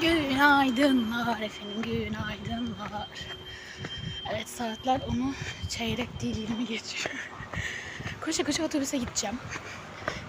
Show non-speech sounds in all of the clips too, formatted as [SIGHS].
Günaydınlar efendim, günaydınlar. Evet saatler onu çeyrek değil 20 geçiyor. Koşa koşa otobüse gideceğim.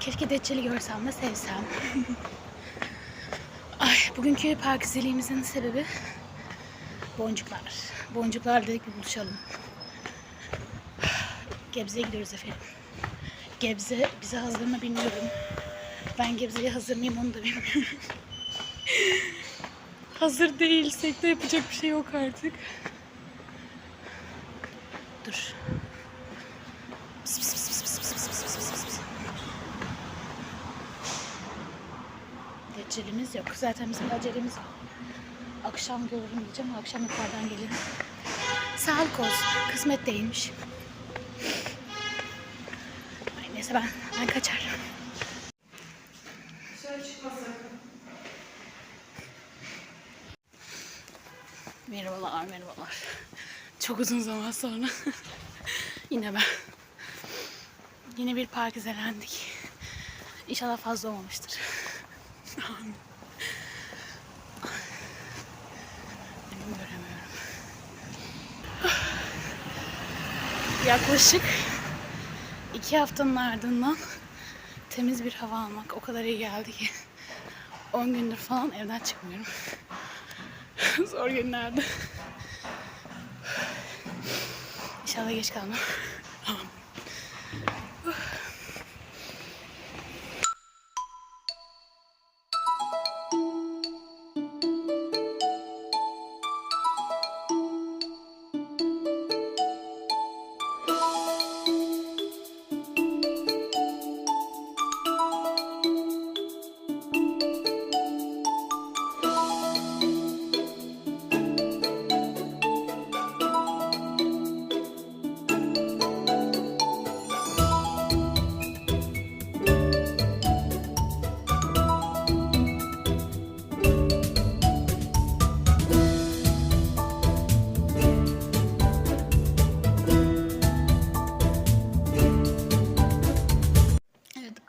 Keşke Deccal'i görsem de sevsem. Ay, bugünkü parkizeliğimizin sebebi boncuklar. Boncuklar dedik bir buluşalım. Gebze'ye gidiyoruz efendim. Gebze bize hazır mı bilmiyorum. Ben Gebze'ye hazır mıyım onu da bilmiyorum. Hazır değilsek de yapacak bir şey yok artık. Dur. Pıs. Deccalimiz yok. Zaten bizim acelemiz var. Akşam görürüm diyeceğim. Akşam yukarıdan gelirim. Sağlık olsun. Kısmet değilmiş. Ay neyse ben, ben kaçar. Merhabalar, merhabalar. Çok uzun zaman sonra [LAUGHS] yine ben. Yine bir park izelendik. İnşallah fazla olmamıştır. Amin. Göremiyorum. Yaklaşık iki haftanın ardından temiz bir hava almak o kadar iyi geldi ki 10 gündür falan evden çıkmıyorum. [LAUGHS] Zor günlerdi. İnşallah geç kalmam. [LAUGHS]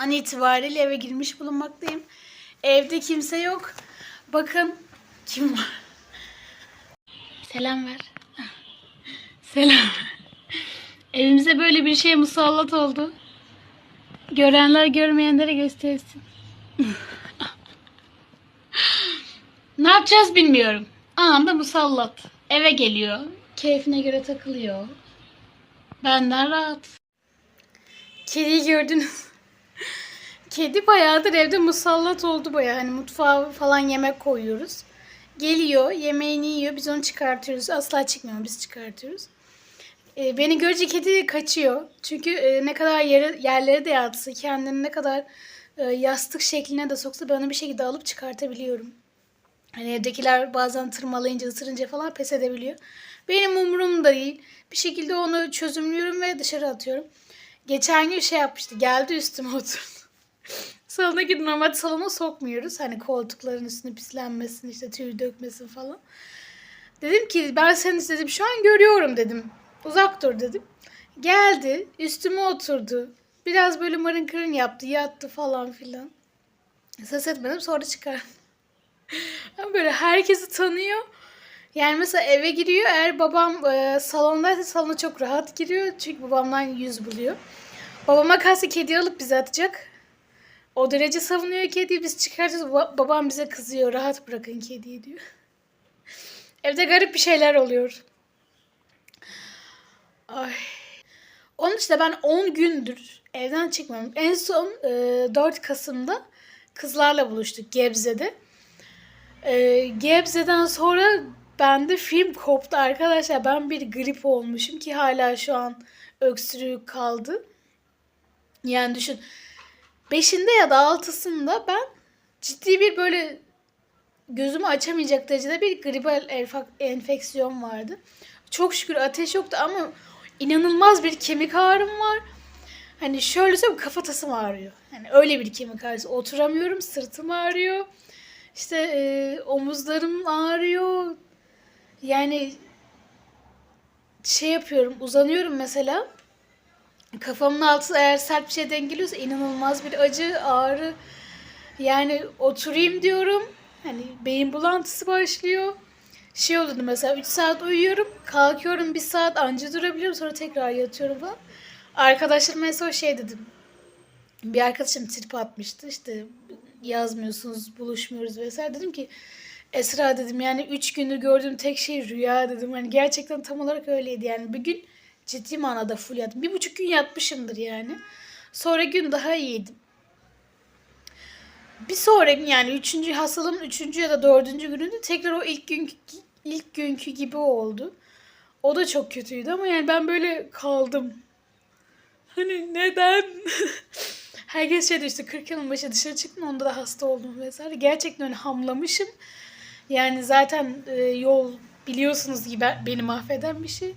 an itibariyle eve girmiş bulunmaktayım. Evde kimse yok. Bakın kim var. Selam ver. Selam. Evimize böyle bir şey musallat oldu. Görenler görmeyenlere göstersin. ne yapacağız bilmiyorum. Anam da musallat. Eve geliyor. Keyfine göre takılıyor. Benden rahat. Kediyi gördünüz. Kedi bayağıdır evde musallat oldu bayağı. Hani mutfağa falan yemek koyuyoruz. Geliyor, yemeğini yiyor. Biz onu çıkartıyoruz. Asla çıkmıyor, biz çıkartıyoruz. Ee, beni görünce kedi kaçıyor. Çünkü e, ne kadar yere, yerlere de yatsa, kendini ne kadar e, yastık şekline de soksa ben onu bir şekilde alıp çıkartabiliyorum. Hani evdekiler bazen tırmalayınca, ısırınca falan pes edebiliyor. Benim umurumda değil. Bir şekilde onu çözümlüyorum ve dışarı atıyorum. Geçen gün şey yapmıştı. Geldi üstüme oturdu. Salona gidin normalde salona sokmuyoruz. Hani koltukların üstüne pislenmesin, işte tüy dökmesin falan. Dedim ki ben seni dedim şu an görüyorum dedim. Uzak dur dedim. Geldi üstüme oturdu. Biraz böyle mırın kırın yaptı, yattı falan filan. Ses etmedim sonra çıkar. [LAUGHS] Böyle herkesi tanıyor. Yani mesela eve giriyor. Eğer babam e, salondaysa salona çok rahat giriyor. Çünkü babamdan yüz buluyor. Babama kalsa kedi alıp bize atacak. O derece savunuyor kediyi. Biz çıkartıyoruz. Ba- babam bize kızıyor. Rahat bırakın kediyi diyor. [LAUGHS] Evde garip bir şeyler oluyor. Ay. Onun için de ben 10 gündür evden çıkmıyorum. En son e, 4 Kasım'da kızlarla buluştuk Gebze'de. E, Gebze'den sonra bende film koptu arkadaşlar. Ben bir grip olmuşum ki hala şu an öksürüğü kaldı. Yani düşün. Beşinde ya da altısında ben ciddi bir böyle gözümü açamayacak derecede bir gribal enfeksiyon vardı. Çok şükür ateş yoktu ama inanılmaz bir kemik ağrım var. Hani şöyle söyleyeyim kafatasım ağrıyor. Yani öyle bir kemik ağrısı. Oturamıyorum, sırtım ağrıyor. İşte e, omuzlarım ağrıyor. Yani şey yapıyorum, uzanıyorum mesela. Kafamın altı eğer sert bir şey denk geliyorsa inanılmaz bir acı, ağrı. Yani oturayım diyorum. Hani beyin bulantısı başlıyor. Şey oluyordu mesela 3 saat uyuyorum. Kalkıyorum 1 saat anca durabiliyorum. Sonra tekrar yatıyorum falan. Arkadaşlarıma mesela şey dedim. Bir arkadaşım trip atmıştı. İşte yazmıyorsunuz, buluşmuyoruz vesaire. Dedim ki Esra dedim yani 3 gündür gördüğüm tek şey rüya dedim. Hani gerçekten tam olarak öyleydi. Yani bir gün ciddi manada full yattım. Bir buçuk gün yatmışımdır yani. Sonra gün daha iyiydim. Bir sonraki yani üçüncü hastalığımın üçüncü ya da dördüncü gününde tekrar o ilk günkü ilk günkü gibi oldu. O da çok kötüydü ama yani ben böyle kaldım. Hani neden? [LAUGHS] Herkes şey diyor işte 40 yılın başı dışarı çıktım onda da hasta oldum vesaire. Gerçekten öyle hamlamışım. Yani zaten e, yol biliyorsunuz gibi beni mahveden bir şey.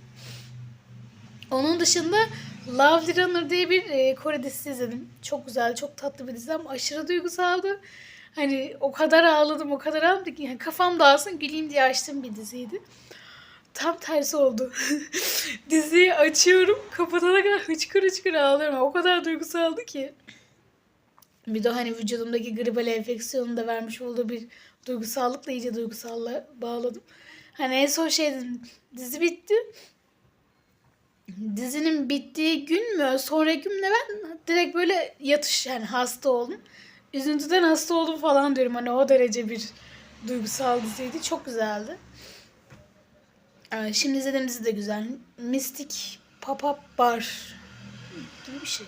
Onun dışında Lovely Runner diye bir e, Kore dizisi izledim. Çok güzel, çok tatlı bir dizi ama aşırı duygusaldı. Hani o kadar ağladım, o kadar ağladım ki yani kafam dağılsın güleyim diye açtığım bir diziydi. Tam tersi oldu. [LAUGHS] Diziyi açıyorum, kapatana kadar hıçkır hıçkır ağlıyorum. O kadar duygusaldı ki. Bir de hani vücudumdaki gribal enfeksiyonun da vermiş olduğu bir duygusallıkla iyice duygusallığa bağladım. Hani en son şey dedim, dizi bitti dizinin bittiği gün mü sonraki gün mü ben direkt böyle yatış yani hasta oldum. Üzüntüden hasta oldum falan diyorum hani o derece bir duygusal diziydi. Çok güzeldi. Ee, şimdi izlediğim dizi de güzel. Mystic Pop-Up Bar gibi bir şey.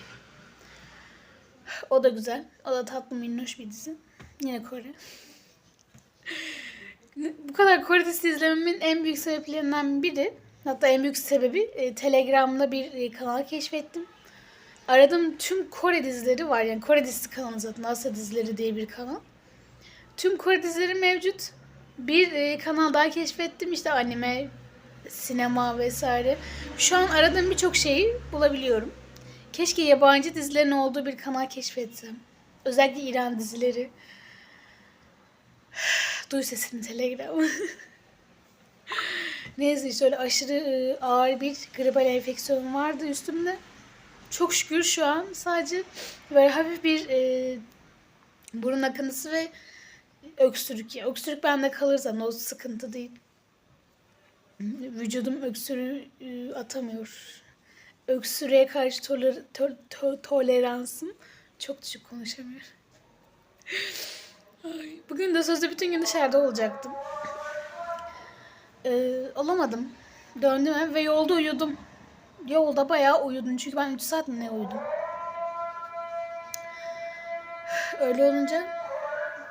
O da güzel. O da tatlı minnoş bir dizi. Yine Kore. Bu kadar Kore dizisi izlememin en büyük sebeplerinden biri Hatta en büyük sebebi e, Telegram'da bir e, kanal keşfettim. Aradığım tüm Kore dizileri var. Yani Kore dizisi kanalı zaten Asya dizileri diye bir kanal. Tüm Kore dizileri mevcut. Bir e, kanal daha keşfettim. İşte anime, sinema vesaire. Şu an aradığım birçok şeyi bulabiliyorum. Keşke yabancı dizilerin olduğu bir kanal keşfetsem. Özellikle İran dizileri. [SIGHS] Duy sesini Telegram'ı. [LAUGHS] Neyse işte öyle aşırı e, ağır bir gribal enfeksiyonum vardı üstümde. Çok şükür şu an sadece böyle hafif bir e, burun akıntısı ve öksürük. Yani öksürük bende kalır zaten o sıkıntı değil. Vücudum öksürüğü e, atamıyor. Öksürüğe karşı toler, to, to, toleransım çok düşük konuşamıyorum. Ay, bugün de sözde bütün gün dışarıda olacaktım. Ee, alamadım. Döndüm eve ve yolda uyudum. Yolda bayağı uyudum. Çünkü ben 3 saat mi ne uyudum. Öyle olunca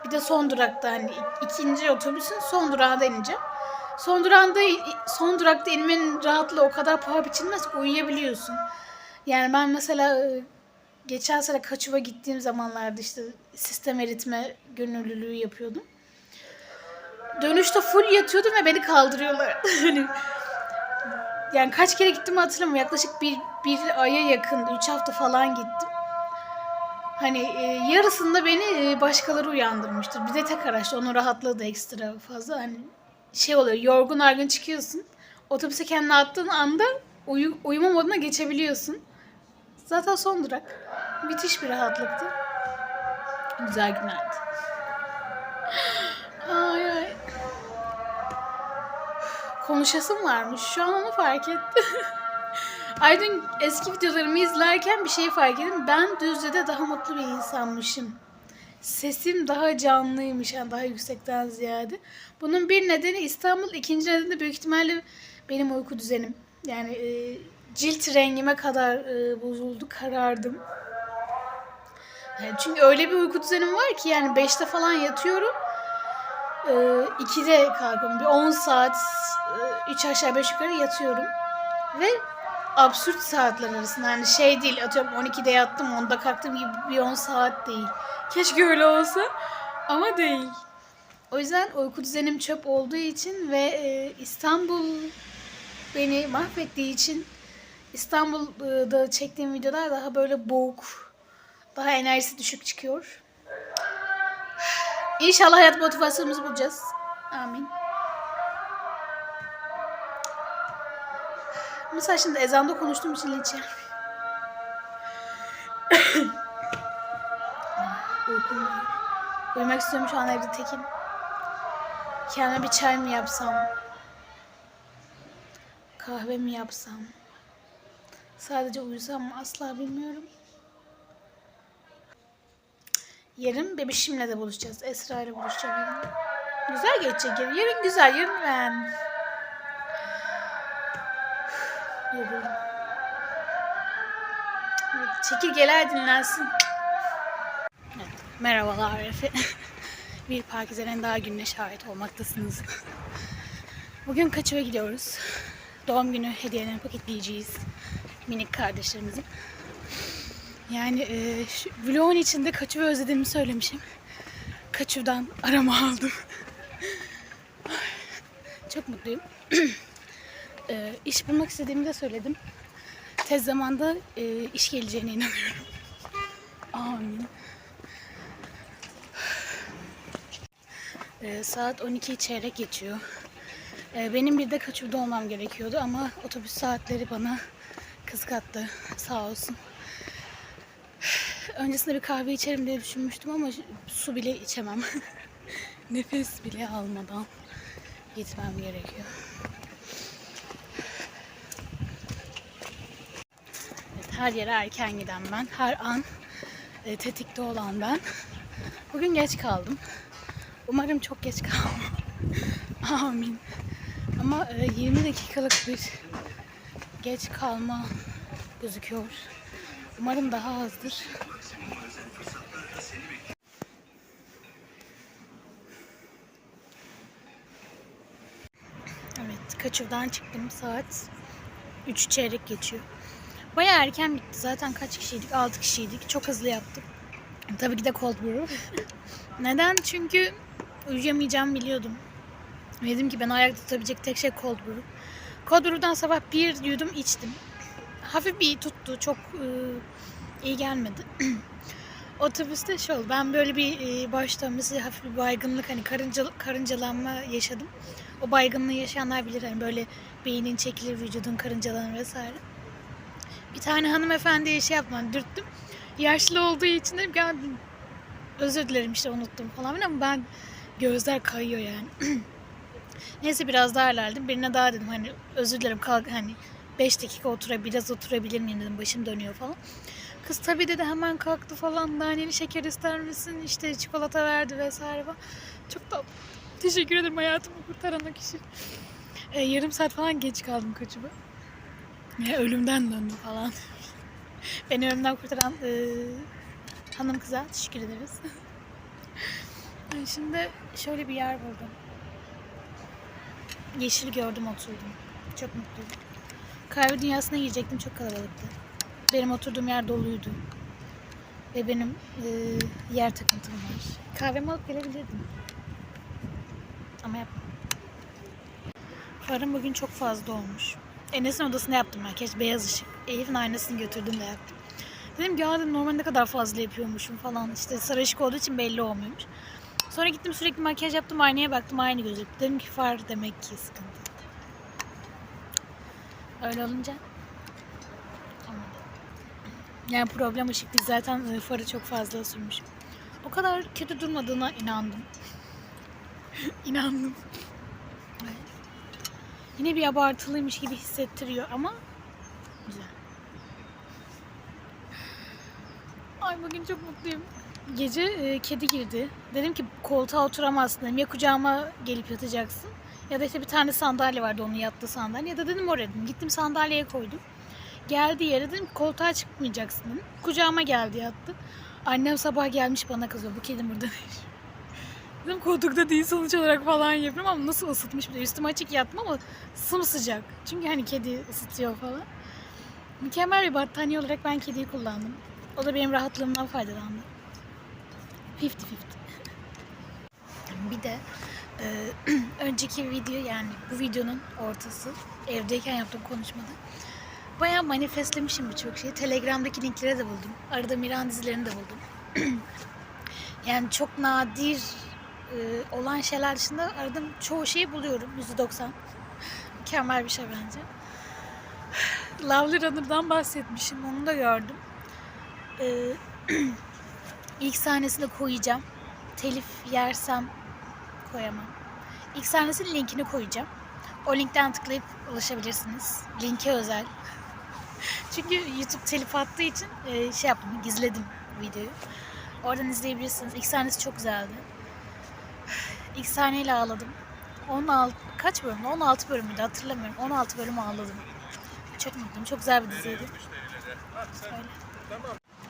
bir de son durakta hani ikinci otobüsün son durağında ineceğim. Son durağında son durakta inmenin rahatlığı o kadar paha biçilmez ki uyuyabiliyorsun. Yani ben mesela e, geçen sene Kaçıva gittiğim zamanlarda işte sistem eritme gönüllülüğü yapıyordum. Dönüşte full yatıyordum ve beni kaldırıyorlar. [LAUGHS] Hani yani kaç kere gittim hatırlamıyorum. Yaklaşık bir, bir aya yakın, üç hafta falan gittim. Hani e, yarısında beni e, başkaları uyandırmıştır. Bir de tek araçta onun rahatlığı da ekstra fazla. Hani şey oluyor, yorgun argın çıkıyorsun. Otobüse kendini attığın anda uyu, uyuma moduna geçebiliyorsun. Zaten son durak. Müthiş bir rahatlıktı. Güzel günlerdi. Konuşasım varmış. Şu an onu fark ettim. [LAUGHS] Aydın eski videolarımı izlerken bir şey fark ettim. Ben Düzce'de daha mutlu bir insanmışım. Sesim daha canlıymış yani daha yüksekten ziyade. Bunun bir nedeni İstanbul, ikinci nedeni de büyük ihtimalle benim uyku düzenim. Yani e, cilt rengime kadar e, bozuldu, karardım. Yani çünkü öyle bir uyku düzenim var ki yani 5'te falan yatıyorum. E, 2'de kalkıyorum. Bir 10 saat 3 aşağı 5 yukarı yatıyorum. Ve absürt saatler arasında yani şey değil atıyorum 12'de yattım 10'da kalktım gibi bir 10 saat değil. Keşke öyle olsa ama değil. O yüzden uyku düzenim çöp olduğu için ve e, İstanbul beni mahvettiği için İstanbul'da çektiğim videolar daha böyle boğuk, daha enerjisi düşük çıkıyor. İnşallah hayat motivasyonumuzu bulacağız. Amin. Mesela şimdi ezanda konuştuğum için linç yer. [COUGHS] Uykum var. Uyumak istiyorum şu an evde tekim. Kendime bir çay mı yapsam? Kahve mi yapsam? Sadece uyusam mı asla bilmiyorum. Yarın bebişimle de buluşacağız. Esra ile buluşacağım yarın. Güzel geçecek yarın. Güzel, yarın ben. Yoruldum. Evet, çekirgeler dinlensin. Evet, merhabalar Efe. [LAUGHS] Bir Pakize'nin daha gününe şahit olmaktasınız. Bugün Kaçıva gidiyoruz. Doğum günü hediyelerini paketleyeceğiz. Minik kardeşlerimizin. Yani e, şu vlogun içinde Kaçıva özlediğimi söylemişim. Kaçıv'dan arama aldım. Çok mutluyum. [CLEARS THROAT] e, iş bulmak istediğimi de söyledim. Tez zamanda e, iş geleceğine inanıyorum. Amin. E, saat 12 çeyrek geçiyor. E, benim bir de kaçırda olmam gerekiyordu ama otobüs saatleri bana kızgattı. Sağ olsun. Öncesinde bir kahve içerim diye düşünmüştüm ama su bile içemem. [LAUGHS] Nefes bile almadan gitmem gerekiyor. Evet, her yere erken giden ben. Her an e, tetikte olan ben. Bugün geç kaldım. Umarım çok geç kalmam. [LAUGHS] Amin. Ama e, 20 dakikalık bir geç kalma gözüküyor. Umarım daha azdır. Kaçır'dan çıktım. Saat 3 çeyrek geçiyor. Baya erken bitti. Zaten kaç kişiydik? 6 kişiydik. Çok hızlı yaptık. Tabii ki de cold brew. [LAUGHS] Neden? Çünkü uyuyamayacağımı biliyordum. Dedim ki ben ayakta tutabilecek tek şey cold brew. Cold brew'dan sabah bir yudum içtim. Hafif bir tuttu. Çok e, iyi gelmedi. [CLEARS THROAT] Otobüste şey oldu. Ben böyle bir e, baş dönmesi, hafif bir baygınlık, hani karınca, karıncalanma yaşadım. O baygınlığı yaşayanlar bilir. Hani böyle beynin çekilir, vücudun karıncalanır vesaire. Bir tane hanımefendiye şey yaptım, hani dürttüm. Yaşlı olduğu için ki "Ya, özür dilerim işte unuttum falan ama ben gözler kayıyor yani. [CLEARS THROAT] Neyse biraz daha ilerledim. Birine daha dedim hani özür dilerim kalk hani 5 dakika otura biraz oturabilir miyim dedim başım dönüyor falan. Kız tabii dedi hemen kalktı falan naneli şeker ister misin işte çikolata verdi vesaire falan. Çok da teşekkür ederim hayatımı kurtaran o kişi. E, yarım saat falan geç kaldım kaçıma. Ya, ölümden döndüm falan. [LAUGHS] Beni ölümden kurtaran e, hanım kıza teşekkür ederiz. Ay, [LAUGHS] Şimdi şöyle bir yer buldum. Yeşil gördüm oturdum. Çok mutluyum. Kahve dünyasına girecektim çok kalabalıktı. Benim oturduğum yer doluydu. Ve benim e, yer takıntım var. Kahvemi alıp gelebilirdim. Ama yapmadım. Farım bugün çok fazla olmuş. Enes'in odasında yaptım makyaj. Beyaz ışık. Elif'in aynasını götürdüm de yaptım. Dedim ki ya dedim, kadar fazla yapıyormuşum falan. İşte sarı ışık olduğu için belli olmuyormuş. Sonra gittim sürekli makyaj yaptım. Aynaya baktım aynı gözüktü. Dedim ki far demek ki sıkıntı. Öyle olunca. Yani problem ışık değil. Zaten e, farı çok fazla sürmüşüm. O kadar kötü durmadığına inandım. [LAUGHS] inandım. Evet. Yine bir abartılıymış gibi hissettiriyor ama güzel. Ay bugün çok mutluyum. Gece e, kedi girdi. Dedim ki koltuğa oturamazsın dedim. Ya kucağıma gelip yatacaksın. Ya da işte bir tane sandalye vardı onun yattığı sandalye. Ya da dedim oraya dedim. Gittim sandalyeye koydum. Geldi yere dedim koltuğa çıkmayacaksın dedim. Kucağıma geldi yattı. Annem sabah gelmiş bana kızıyor. Bu kedi burada değil. Dedim koltukta değil sonuç olarak falan yapıyorum ama nasıl ısıtmış bir de. Üstüm açık yattım ama sımsıcak. Çünkü hani kedi ısıtıyor falan. Mükemmel bir battaniye olarak ben kediyi kullandım. O da benim rahatlığımdan faydalandı. 50-50. Bir de e, [CLEARS THROAT] önceki video yani bu videonun ortası evdeyken yaptığım konuşmada bayağı manifestlemişim birçok şeyi. Telegram'daki linkleri de buldum. Arada Miran dizilerini de buldum. [CLEARS THROAT] yani çok nadir e, olan şeyler dışında aradığım çoğu şeyi buluyorum. %90. Mükemmel bir şey bence. Lovely Runner'dan bahsetmişim. Onu da gördüm. Ee, [CLEARS THROAT] ilk sahnesinde koyacağım. Telif yersem koyamam. İlk sahnesinin linkini koyacağım. O linkten tıklayıp ulaşabilirsiniz. Linke özel. [LAUGHS] Çünkü YouTube telif attığı için e, şey yaptım, gizledim videoyu. Oradan izleyebilirsiniz. İlk sahnesi çok güzeldi. İlk sahneyle ağladım. 16, kaç bölüm? 16 bölümüydü hatırlamıyorum. 16 bölüm ağladım. Çok mutluyum. Çok güzel bir diziydi. Öyle.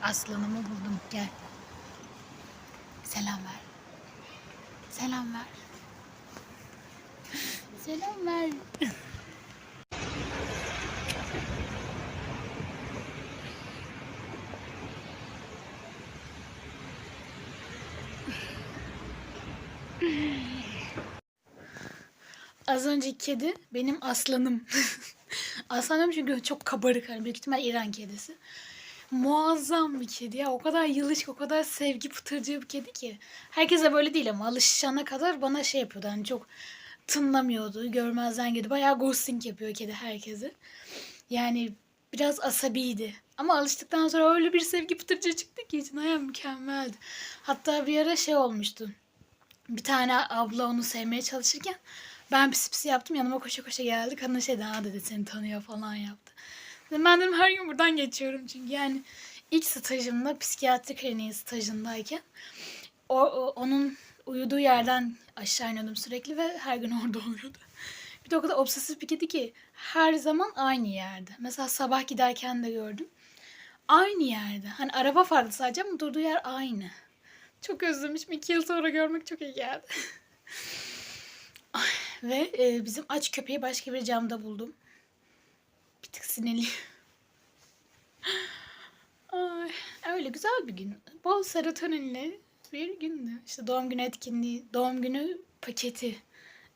Aslanımı buldum. Gel. Selam ver. Selam ver. [LAUGHS] Selam ver. Az önceki kedi benim aslanım. [LAUGHS] Aslanım çünkü çok kabarık. Hani büyük ihtimal İran kedisi. Muazzam bir kedi ya. O kadar yılışık, o kadar sevgi pıtırcı bir kedi ki. Herkese böyle değil ama alışana kadar bana şey yapıyordu. Hani çok tınlamıyordu. Görmezden geliyordu. Bayağı ghosting yapıyor kedi herkese. Yani biraz asabiydi. Ama alıştıktan sonra öyle bir sevgi pıtırcı çıktı ki için hayal mükemmeldi. Hatta bir ara şey olmuştu. Bir tane abla onu sevmeye çalışırken ben pis pis yaptım yanıma koşa koşa geldi. Kadın şey "Aa," dedi seni tanıyor falan yaptı. Dedim, Ben dedim her gün buradan geçiyorum çünkü yani ilk stajımda psikiyatri kliniği stajındayken o, o- onun uyuduğu yerden aşağı iniyordum sürekli ve her gün [LAUGHS] orada oluyordu. Bir de o kadar obsesif bir kedi ki her zaman aynı yerde. Mesela sabah giderken de gördüm. Aynı yerde. Hani araba farklı sadece ama durduğu yer aynı. Çok özlemişim. İki yıl sonra görmek çok iyi geldi. [LAUGHS] Ve e, bizim aç köpeği başka bir camda buldum. Bir tık sinirli. [LAUGHS] Ay, öyle güzel bir gün. Bol serotoninli bir gündü. İşte doğum günü etkinliği, doğum günü paketi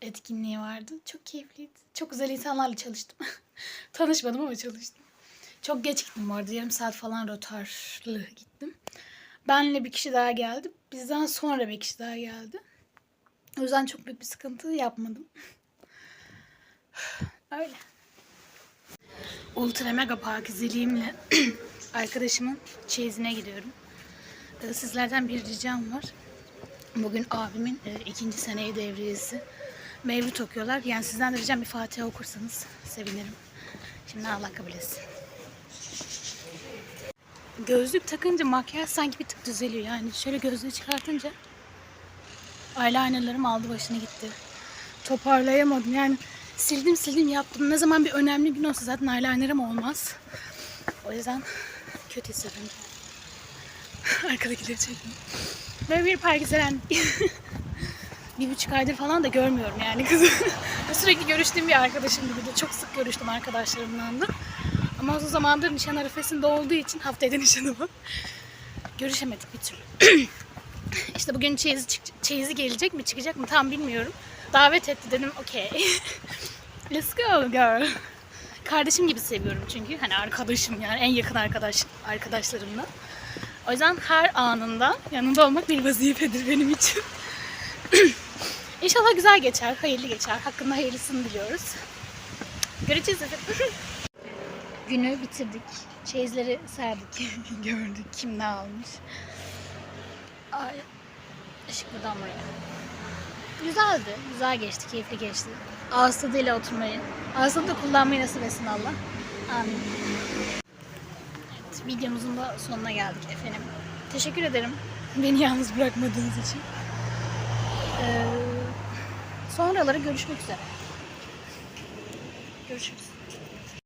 etkinliği vardı. Çok keyifliydi. Çok güzel insanlarla çalıştım. [LAUGHS] Tanışmadım ama çalıştım. Çok geç gittim bu arada. Yarım saat falan rotarlı gittim. Benle bir kişi daha geldi. Bizden sonra bir kişi daha geldi. O yüzden çok büyük bir sıkıntı yapmadım. [SIGHS] Öyle. Ultra mega pakizeliğimle [CLEARS THROAT] arkadaşımın çeyizine gidiyorum. Ee, Sizlerden bir ricam var. Bugün abimin e, ikinci seneyi devriyesi. Mevlüt okuyorlar. Yani sizden de ricam bir Fatiha okursanız sevinirim. Şimdi Allah kabul etsin. Gözlük takınca makyaj sanki bir tık düzeliyor. Yani şöyle gözlüğü çıkartınca eyelinerlarım aldı başını gitti. Toparlayamadım. Yani sildim sildim yaptım. Ne zaman bir önemli gün olsa zaten eyelinerım olmaz. O yüzden kötü hissediyorum. Arkadakileri çektim. Böyle bir pergizelen [LAUGHS] bir buçuk aydır falan da görmüyorum yani kızı. [LAUGHS] Sürekli görüştüğüm bir arkadaşım gibi de. Çok sık görüştüm arkadaşlarımla da. Ama uzun zamandır nişan arifesinde olduğu için haftaya da nişanı. Görüşemedik bir türlü. [CLEARS THROAT] İşte bugün çeyizi, çık- çeyizi gelecek mi çıkacak mı tam bilmiyorum. Davet etti dedim okey. [LAUGHS] Let's go girl. Kardeşim gibi seviyorum çünkü. Hani arkadaşım yani en yakın arkadaş arkadaşlarımla. O yüzden her anında yanında olmak bir vazifedir benim için. [CLEARS THROAT] İnşallah güzel geçer, hayırlı geçer. Hakkında hayırlısını diliyoruz. Göreceğiz. [LAUGHS] Günü bitirdik. Çeyizleri serdik. [LAUGHS] Gördük kim ne almış. Ay. Işık buradan buraya. Güzeldi. Güzel geçti. Keyifli geçti. Ağız tadıyla oturmayı. Ağız tadı kullanmayı nasip etsin Allah. Amin. Evet, videomuzun da sonuna geldik efendim. Teşekkür ederim. Beni yalnız bırakmadığınız için. Ee, sonraları görüşmek üzere. Görüşürüz.